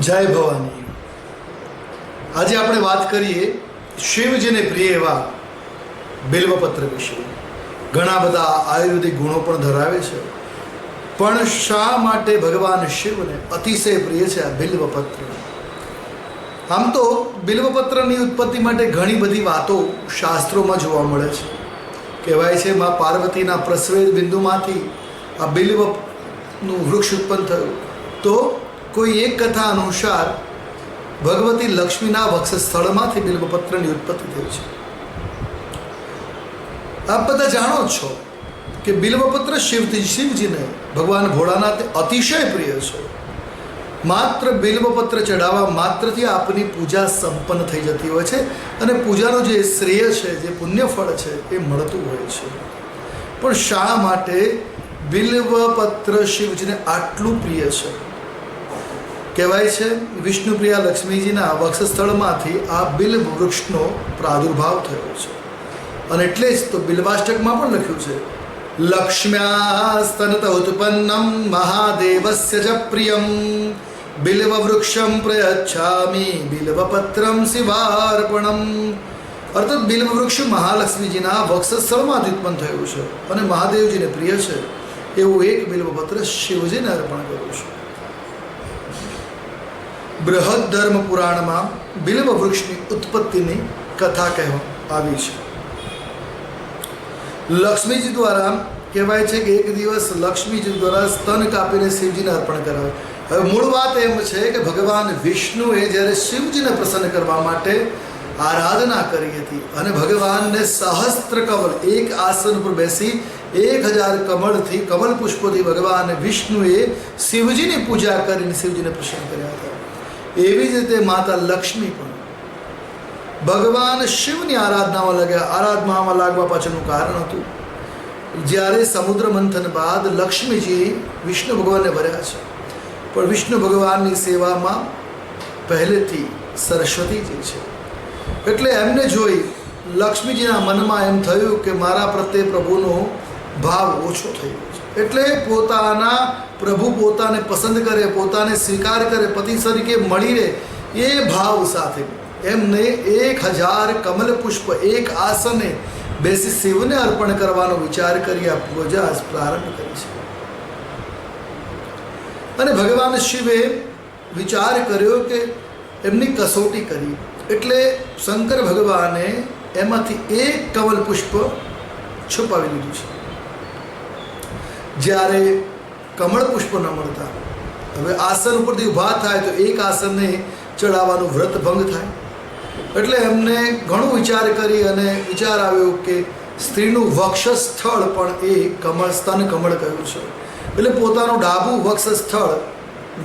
જય ભવાની. આજે આપણે વાત કરીએ શિવજીને પ્રિય એવા બિલ્વપત્ર વિશે. ઘણા બધા આયુર્વેદિક ગુણો પણ ધરાવે છે. પણ શા માટે ભગવાન શિવને અતિશય પ્રિય છે આ બિલ્વપત્ર? આમ તો બિલ્વપત્રની ઉત્પત્તિ માટે ઘણી બધી વાતો શાસ્ત્રોમાં જોવા મળે છે. કહેવાય છે માં પાર્વતીના પ્રસ્વેદ બિંદુમાંથી આ બિલ્વનું વૃક્ષ ઉત્પન્ન થયું. તો કોઈ એક કથા અનુસાર ભગવતી લક્ષ્મીના વક્ષસ્થળમાંથી બિલ્વપત્રની ઉત્પત્તિ થઈ છે. આપ બધા જાણો છો કે બિલ્વપત્ર શિવજી શિવજીને ભગવાન ભોળાનાથ અતિશય પ્રિય છે. માત્ર બિલ્વપત્ર ચડાવવા માત્રથી આપની પૂજા સંપન્ન થઈ જતી હોય છે અને પૂજાનો જે શ્રેય છે, જે પુણ્યફળ છે એ મળતું હોય છે. પણ શા માટે બિલ્વપત્ર શિવજીને આટલું પ્રિય છે? કહેવાય છે, વિષ્ણુપ્રિયા લક્ષ્મીજીના વક્ષસ્થળમાંથી આ બિલ્વ વૃક્ષનો પ્રાદુર્ભાવ થયો છે. અને એટલે જ તો બિલ્વાષ્ટકમાં પણ લખ્યું છે લક્ષ્મ્યાસ્તનત ઉત્પન્નમ મહાદેવસ્ય જ પ્રિયમ, બિલ્વ વૃક્ષમ પ્રયચ્છામી બિલ્વપત્રમ શિવાર્પણમ. અર્થાત બિલ્વ વૃક્ષ મહાલક્ષ્મીજીના વક્ષસ્થળમાંથી ઉત્પન્ન થયું છે. અને મહાદેવજીને પ્રિય છે, એવું એક બિલ્વપત્ર શિવજીને અર્પણ કરું છે. બૃહદ ધર્મ પુરાણમાં બિલ્વ વૃક્ષની ઉત્પત્તિની કથા કહેવા આવી છે. લક્ષ્મીજી દ્વારા કહેવાય છે કે એક દિવસ લક્ષ્મીજી દ્વારા સ્તન કાપીને શિવજીને અર્પણ કરાવે. હવે મૂળ વાત એમ છે કે ભગવાન વિષ્ણુએ જ્યારે શિવજીને પ્રસન્ન કરવા માટે આરાધના કરી હતી અને ભગવાનને સહસ્ત્ર કમળ, એક આસન પર બેસી એક હજાર કમળથી કમલ પુષ્પોથી ભગવાન વિષ્ણુએ શિવજીની પૂજા કરીને શિવજીને પ્રસન્ન કર્યા હતા. એવી જ રીતે માતા લક્ષ્મી પણ. ભગવાન શિવની આરાધનામાં લાગ્યા, આરાધનામાં લાગવા પાછળનું કારણ હતું. જ્યારે સમુદ્ર મંથન બાદ લક્ષ્મીજી વિષ્ણુ ભગવાનને ભર્યા છે. પણ વિષ્ણુ ભગવાનની સેવામાં પહેલેથી સરસ્વતીજી છે. એટલે એમને જોઈ લક્ષ્મીજીના મનમાં એમ થયું કે મારા પ્રત્યે પ્રભુનો ભાવ ઓછો થઈ ગયો છે. એટલે પોતાના પ્રભુ પોતાને પસંદ કરે, પોતાને સ્વીકાર કરે, પતિ તરીકે મળી રહે, એ ભાવ સાથે. એમને એક હજાર કમલ પુષ્પ, એક આસને બેસી શિવને અર્પણ કરવાનો વિચાર કરી આ પૂજા પ્રારંભ કરી છે. અને ભગવાન શિવે વિચાર કર્યો કે એમની કસોટી કરી. એટલે શંકર ભગવાને એમાંથી એક કમલ પુષ્પ છુપાવી લીધું છે. જ્યારે કમળ પુષ્પ ન મળતા. હવે આસન ઉપરથી ઊભા થાય તો એક આસનને ચડાવવાનું વ્રત ભંગ થાય. એટલે એમને ઘણો વિચાર કરી અને વિચાર આવ્યો કે સ્ત્રીનું વક્ષ સ્થળ પણ એ કમળ સ્તન કમળ કહ્યું છે. એટલે પોતાનું ડાબું વક્ષ સ્થળ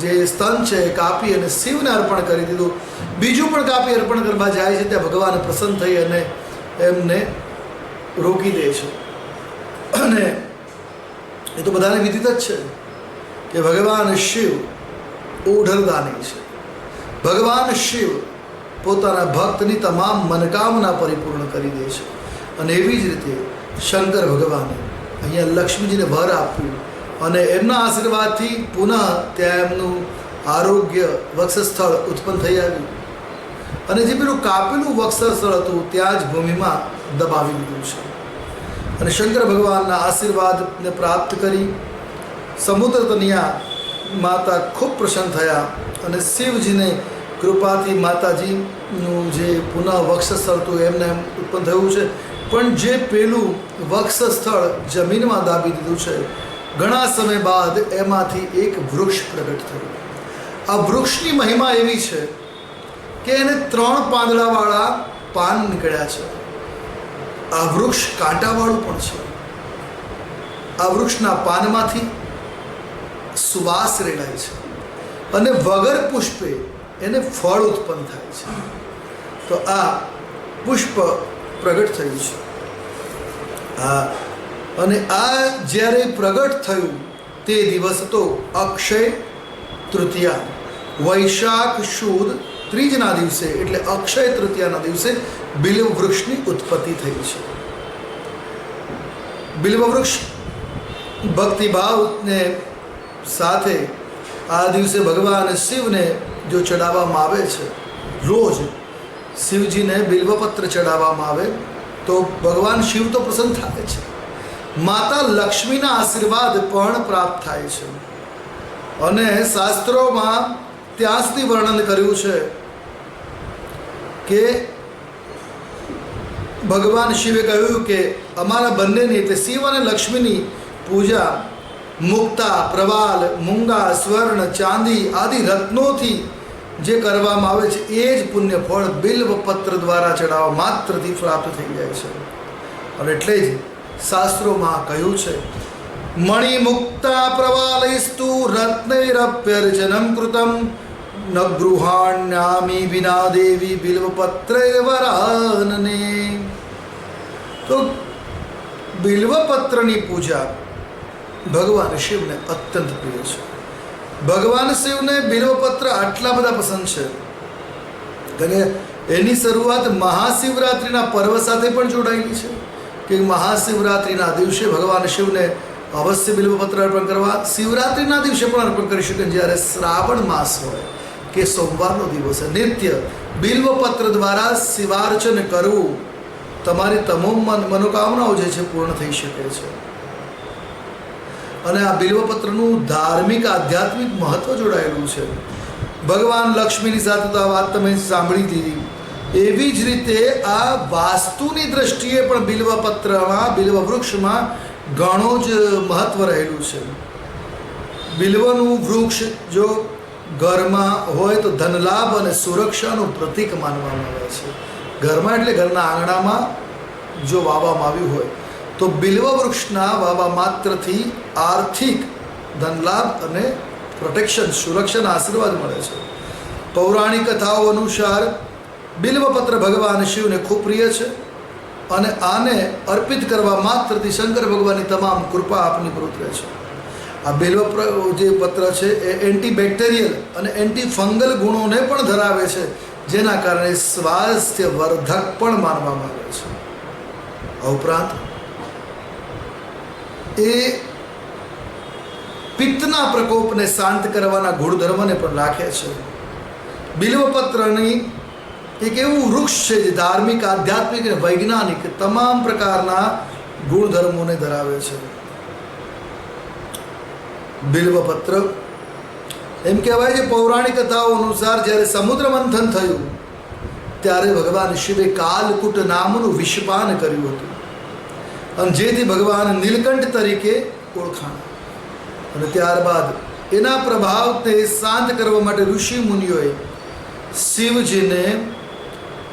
જે સ્તન છે એ કાપી અને શિવને અર્પણ કરી દીધું. બીજું પણ કાપી અર્પણ કરવા જાય છે ત્યાં ભગવાન પ્રસન્ન થઈ અને એમને રોકી દે છે. અને એ તો બધાને વિદિત જ છે કે ભગવાન શિવ ઓઢરદાની છે. ભગવાન શિવ પોતાના ભક્તની તમામ મનકામના પરિપૂર્ણ કરી દે છે. અને એવી જ રીતે શંકર ભગવાને અહીંયા લક્ષ્મીજીને વર આપ્યું અને એમના આશીર્વાદથી પુનઃ ત્યાં એમનું આરોગ્ય વક્ષસ્થળ ઉત્પન્ન થઈ આવ્યું. અને જે પેલું કાપેલું વક્ષસ્થળ હતું, ત્યાં જ ભૂમિમાં દબાવી દીધું છે. અને શંકર ભગવાનના આશીર્વાદને પ્રાપ્ત કરી સમુદ્ર તનિયા માતા ખૂબ પ્રસન્ન થયા અને શિવજીને કૃપાથી માતાજીનું જે પુનઃ વક્ષસ્થળ હતું એમને એમ ઉત્પન્ન થયું છે. પણ જે પેલું વક્ષસ્થળ જમીનમાં દાબી દીધું છે, ઘણા સમય બાદ એમાંથી એક વૃક્ષ પ્રગટ થયું. આ વૃક્ષની મહિમા એવી છે કે એને ત્રણ પાંદડાવાળા પાન નીકળ્યા છે. આ વૃક્ષ કાંટાવાળું પણ છે. આ વૃક્ષના પાનમાંથી સુવાસ રેડાય છે અને વગર પુષ્પે એને ફળ ઉત્પન્ન થાય છે. તો આ પુષ્પ પ્રગટ થયું છે. આ અને આ જ્યારે પ્રગટ થયું તે દિવસ તો અક્ષય તૃતીયા વૈશાખ શુદ ત્રીજના દિવસે, એટલે અક્ષય તૃતીયાના દિવસે બિલ્વ વૃક્ષની ઉત્પત્તિ થઈ છે. બિલ્વ વૃક્ષ ભક્તિભાવને સાથે આ દિવસે ભગવાન શિવને જો ચડાવવામાં આવે છે, રોજ શિવજીને બિલ્વપત્ર ચડાવવામાં આવે, તો ભગવાન શિવ તો પ્રસન્ન થાય છે. માતા લક્ષ્મીના આશીર્વાદ પણ પ્રાપ્ત થાય છે. અને શાસ્ત્રોમાં ત્યાં સુધી વર્ણન કર્યું છે કે ભગવાન શિવે કહ્યું કે અમારા બંનેની એટલે શિવ અને લક્ષ્મીની પૂજા મુક્તા, પ્રવાલ, મૂંગા, સ્વર્ણ, ચાંદી આદિ રત્નોથી જે કરવામાં આવે છે, એ જ પુણ્ય ફળ બિલ્વ પત્ર દ્વારા ચડાવવા માત્રથી પ્રાપ્ત થઈ જાય છે. અને એટલે જ શાસ્ત્રોમાં કહ્યું છે, મણિમુક્તા પ્રવાલયસ્તુ રત્નૈરપ્યર્જનમ કૃતમ ન ગૃહાણ્યામી વિના દેવી બિલ્વપત્રૈવરાનને તો બિલ્વપત્રની પૂજા ભગવાન શિવને અત્યંત પ્રિય છે ભગવાન શિવને બિલ્વપત્ર આટલા બધા પસંદ છે અને એની શરૂઆત મહાશિવરાત્રિના પર્વ સાથે પણ જોડાયેલી છે કે મહાશિવરાત્રિના દિવસે ભગવાન શિવને અવશ્ય બિલ્વપત્ર અર્પણ કરવા શિવરાત્રિના દિવસે પણ અર્પણ કરી શકે જ્યારે શ્રાવણ માસ હોય કે સોમવારનો દિવસ છે. નિત્ય બિલ્વપત્ર દ્વારા શિવાર્ચન કરવું તમારી તમામ મન, મનોકામનાઓ જે છે પૂર્ણ થઈ શકે છે. અને આ બિલ્વપત્રનું ધાર્મિક, આધ્યાત્મિક મહત્વ જોડાયેલું છે. ભગવાન લક્ષ્મીની સાથે તો આ વાત તમે સાંભળી દીધી એવી જ રીતે આ વાસ્તુની દ્રષ્ટિએ પણ બિલ્વપત્રમાં બિલ્વ વૃક્ષમાં ઘણો જ મહત્વ રહેલું છે. બિલ્વનું વૃક્ષ જો ઘરમાં હોય તો ધનલાભ અને સુરક્ષાનું પ્રતીક માનવામાં આવે છે. ઘરમાં એટલે ઘરના આંગણામાં જો વાવવામાં આવ્યું હોય, તો બિલ્વ વૃક્ષના વાવા માત્રથી આર્થિક ધનલાભ અને પ્રોટેક્શન સુરક્ષાના આશીર્વાદ મળે છે. પૌરાણિક કથાઓ અનુસાર બિલ્વપત્ર ભગવાન શિવને ખૂબ પ્રિય છે અને આને અર્પિત કરવા માત્રથી શંકર ભગવાનની તમામ કૃપા આપની પર છે. આ બેલો જે પત્ર છે એ એન્ટીબેક્ટેરિયલ અને એન્ટી ફંગલ ગુણોને પણ ધરાવે છે, જેના કારણે સ્વાસ્થ્ય વર્ધક પણ માનવામાં આવે છે. આ ઉપરાંત એ પિત્તના પ્રકોપને શાંત કરવાના ગુણધર્મને પણ રાખે છે. બિલ્વપત્રની એક એવું વૃક્ષ છે જે ધાર્મિક, આધ્યાત્મિક અને વૈજ્ઞાનિક તમામ પ્રકારના ગુણધર્મોને ધરાવે છે. બિલ્વપત્ર. એમ કહેવાય છે પૌરાણિક કથાઓ અનુસાર જ્યારે સમુદ્ર મંથન થયું, ત્યારે ભગવાન શિવે કાલકુટ નામનું વિષપાન કર્યું હતું. અને જેથી ભગવાન નીલકંઠ તરીકે ઓળખાણ. અને ત્યારબાદ એના પ્રભાવને શાંત કરવા માટે ઋષિ મુનિઓએ શિવજીને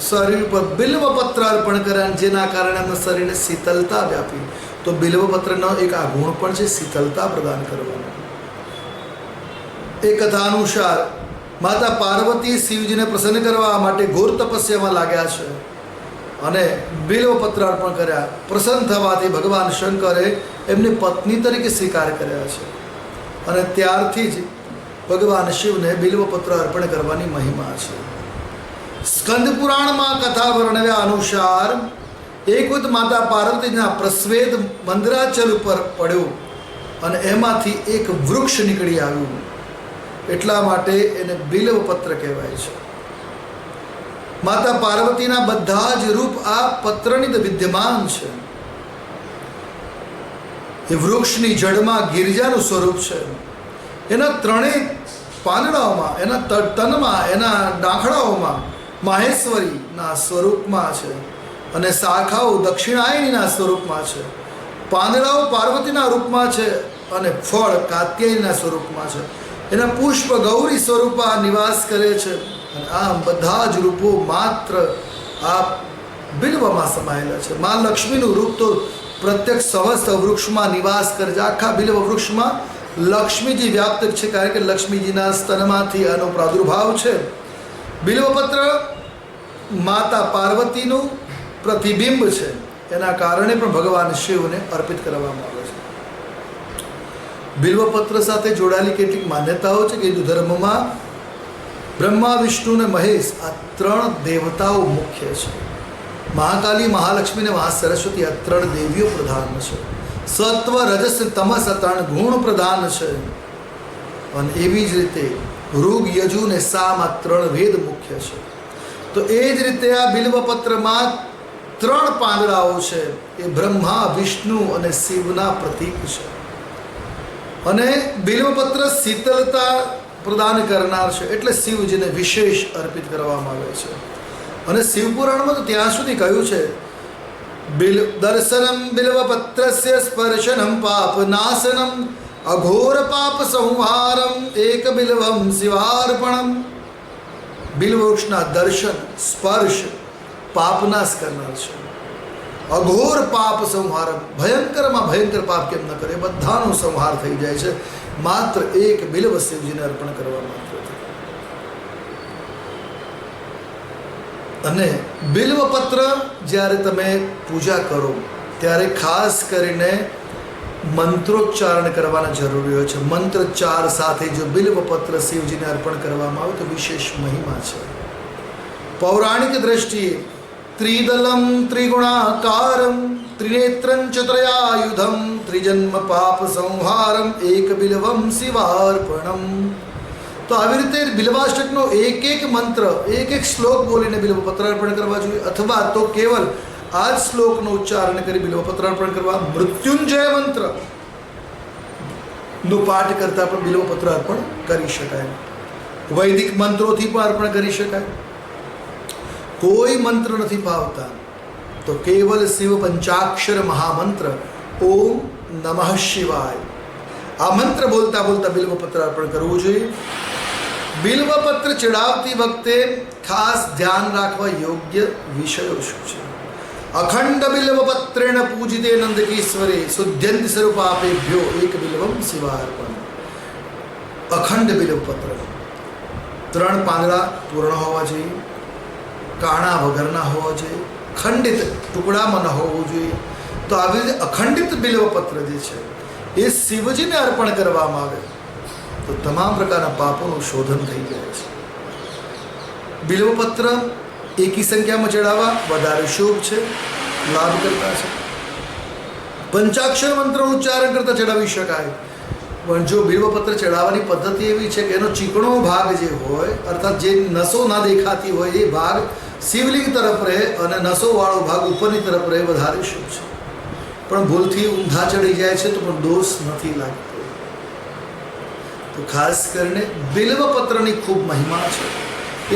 શરીર પર બિલ્વપત્ર અર્પણ કર્યા જેના કારણે એમના શરીરને શીતલતા વ્યાપી. તો બિલ્વપત્રનો એક આ ગુણ પણ છે, શીતલતા પ્રદાન કરવાનો. એ કથા અનુસાર માતા પાર્વતી શિવજીને પ્રસન્ન કરવા માટે ઘોર તપસ્યામાં લાગ્યા છે અને બિલવપત્ર અર્પણ કર્યા. પ્રસન્ન થવાથી ભગવાન શંકરે એમની પત્ની તરીકે સ્વીકાર કર્યા છે અને ત્યારથી જ ભગવાન શિવને બિલવપત્ર અર્પણ કરવાની મહિમા છે. સ્કંદ પુરાણમાં કથા વર્ણવ્યા અનુસાર એક માતા પાર્વતીના પ્રસ્વેદ મંદરાચલ ઉપર પડ્યો અને એમાંથી એક વૃક્ષ નીકળી આવ્યું. એટલા માટે એને બિલ્વપત્ર કહેવાય છે. માતા પાર્વતીના બધા જ રૂપ આ પત્રની વિદ્યમાન છે. એ વૃક્ષની જડમાં ગિરજાનું સ્વરૂપ છે. એના ત્રણેય પાંદડાઓમાં, એના તનમાં, એના ડાંખડાઓમાં માહેશ્વરીના સ્વરૂપમાં છે અને શાખાઓ દક્ષિણાયનીના સ્વરૂપમાં છે. પાંદડાઓ પાર્વતીના રૂપમાં છે અને ફળ કાત્યાયનીના સ્વરૂપમાં છે. એના પુષ્પ ગૌરી સ્વરૂપમાં નિવાસ કરે છે. અને આમ બધા જ રૂપો માત્ર આ બિલ્વમાં સમાયેલા છે. મા લક્ષ્મીનું રૂપ તો પ્રત્યક્ષ સમસ્ત વૃક્ષમાં નિવાસ કરે છે. આખા બિલ્વ વૃક્ષમાં લક્ષ્મીજી વ્યાપ્ત છે. કારણ કે લક્ષ્મીજીના સ્તનમાંથી આનો પ્રાદુર્ભાવ છે. બિલ્વપત્ર માતા પાર્વતીનું પ્રતિબિંબ છે. એના કારણે પણ ભગવાન શિવને અર્પિત કરવામાં આવે બિલ્વપત્ર સાથે જોડાયેલી કેટલીક માન્યતાઓ છે કે હિન્દુ ધર્મમાં બ્રહ્મા, વિષ્ણુ અને મહેશ આ ત્રણ દેવતાઓ મુખ્ય છે. મહાકાલી, મહાલક્ષ્મી અને મહાસરસ્વતી આ ત્રણ દેવીઓ પ્રધાન છે. સત્વ, રજસ, તમસ આ ત્રણ ગુણ પ્રધાન છે. અને એવી જ રીતે ઋગ, યજુ ને સામ આ ત્રણ વેદ મુખ્ય છે. તો એ જ રીતે આ બિલ્વપત્રમાં ત્રણ પાંદડાઓ છે. એ બ્રહ્મા, વિષ્ણુ અને શિવના પ્રતીક છે. અને બિલવપત્ર શીતલતા પ્રદાન કરનાર છે એટલે શિવજીને વિશેષ અર્પિત કરવામાં આવે છે. અને શિવપુરાણમાં તો ત્યાં સુધી કહ્યું છે, બિલ, દર્શનમ બિલ્વપત્રસ્ય સ્પર્શનમ પાપ નાશનમ, અઘોર પાપ સંહારમ, એક બિલવમ શિવાર્પણમ. બિલવૃક્ષના દર્શન, સ્પર્શ, પાપનાશ કરનાર છે. અઘોર પાપ સંહાર, ભયંકરમાં ભયંકર પાપ કેમ ન કરે, બધાનો સંહાર થઈ જાય છે. માત્ર એક બિલવ શિવજીને અર્પણ કરવા માત્ર અને બિલ્વપત્ર જ્યારે તમે પૂજા કરો, ત્યારે ખાસ કરીને મંત્રોચ્ચારણ કરવાના જરૂરી હોય છે. મંત્રોચ્ચાર સાથે જો બિલ્વપત્ર શિવજીને અર્પણ કરવામાં આવે તો વિશેષ મહિમા છે. પૌરાણિક દ્રષ્ટિએ ત્રિદલમ ત્રિગુણાકારમ ત્રિનેત્રં ચ ત્રયાયુધમ ત્રિજન્મ પાપ સંહારમ એક બિલ્વમ શિવાર્પણમ તો આવી રીતે બિલ્વાષ્ટકનો એક એક મંત્ર એક એક શ્લોક બોલીને બિલ્વપત્ર અર્પણ કરવા જોઈએ અથવા તો કેવલ આ જ શ્લોકનો ઉચ્ચારણ કરી બિલ્વપત્ર અર્પણ કરવા મૃત્યુંજય મંત્ર નો પાઠ કરતા પણ બિલ્વપત્ર અર્પણ કરી શકાય વૈદિક મંત્રોથી પણ અર્પણ કરી શકાય કોઈ મંત્ર નથી ભાવતા તો કેવલ શિવ પંચાક્ષર મહામંત્ર ઓમ નમઃ શિવાય આ મંત્ર બોલતા બોલતા બિલ્વપત્ર અર્પણ કરવું જોઈએ બિલ્વપત્ર ચડાવતી વખતે ખાસ ધ્યાન રાખવા યોગ્ય વિષયો શું છે અખંડ બિલ્વપત્રેણ પૂજિતે નંદકીશ્વરે શુદ્ધ્યંતિ સ્વરૂપાપેભ્યો એક બિલ્વમ શિવાર્પણ અખંડ બિલ્વપત્ર ત્રણ પાંદડા પૂર્ણ હોવા જોઈએ કાણા વગરના હોવા જોઈએ, ખંડિત ટુકડામાં ન હોવું જોઈએ. તો આવી રીતે અખંડિત બિલવપત્ર જે છે, એ શિવજીને અર્પણ કરવામાં આવે. તો તમામ પ્રકારના પાપોનું શોધન થઈ જાય છે. બિલવપત્ર એકી સંખ્યામાં ચડાવવા વધારે શુભ છે, લાભ કરતા છે. પંચાક્ષર મંત્ર ઉચ્ચારણ કરતાં ચડાવી શકાય. પણ જો બિલવપત્ર ચડાવવાની પદ્ધતિ એવી છે કે એનો ચીકણો ભાગ જે હોય, અર્થાત જે નસો ના દેખાતી હોય એ ભાગ શિવલિંગ તરફ રહે અને નસોવાળો ભાગ ઉપરની તરફ રહે, વધારે શુભ છે? પણ ભૂલથી ઊંધા ચડી જાય છે તો પણ દોષ નથી લાગતો. તો ખાસ કરીને બિલ્વપત્રની ખૂબ મહિમા છે.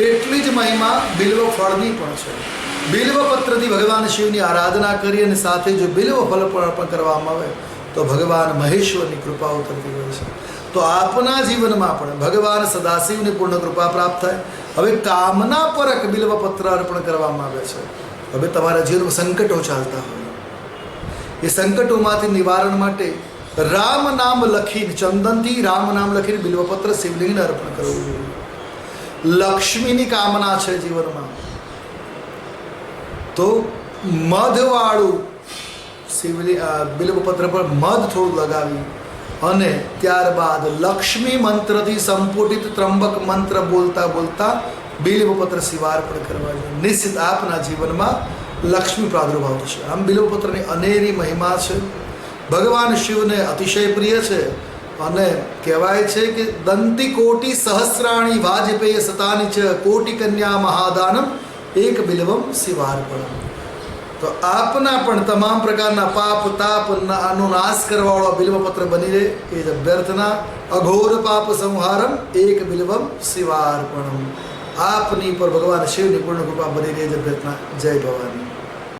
એટલી જ મહિમા બિલ્વ ફળની પણ છે. બિલ્વપત્રથી ભગવાન શિવની આરાધના કરી અને સાથે જો બિલ્વ ફળ પણ અર્પણ કરવામાં આવે, તો ભગવાન મહેશ્વરની કૃપા ઉતરતી હોય છે. તો આપના જીવનમાં પણ ભગવાન સદાશિવની પૂર્ણ કૃપા પ્રાપ્ત થાય હવે કામના પરક બિલ્વપત્ર અર્પણ કરવામાં આવે છે. હવે તમારા જીવનમાં સંકટો ચાલતા હોય. એ સંકટોમાંથી નિવારણ માટે રામ નામ લખીને, ચંદનથી રામ નામ લખીને બિલ્વપત્ર શિવલિંગને અર્પણ કરવું જોઈએ. લક્ષ્મીની કામના છે જીવનમાં. તો મધવાળું શિવલિંગ બિલ્વપત્ર પર મધ થોડું લગાવી અને ત્યારબાદ લક્ષ્મી મંત્રથી સંપુટિત ત્રંબક મંત્ર બોલતા બોલતા બિલ્વપત્ર શિવાર્પણ કરવા જોઈએ. નિશ્ચિત આપના જીવનમાં લક્ષ્મી પ્રાદુર્ભાવ થશે. આમ બિલ્વપત્રની અનેરી મહિમા છે. ભગવાન શિવને અતિશય પ્રિય છે અને કહેવાય છે કે દંતી કોટી સહસ્રાણી વાજપેય સતાની ચ કોટી કન્યા મહાદાનમ એક બિલ્વમ શિવાર્પણમ. તો આપના પણ તમામ પ્રકારના પાપ, તાપ નો નાશ કરવાવાળો બિલ્વપત્ર બની રહે. એ જ અભ્યર્થના, અઘોર પાપ સંહારમ, એક બિલ્વમ શિવાર્પણમ. આપની પર ભગવાન શિવની પૂર્ણ કૃપા બની રહે જ અભ્યર્થના. જય ભવાની.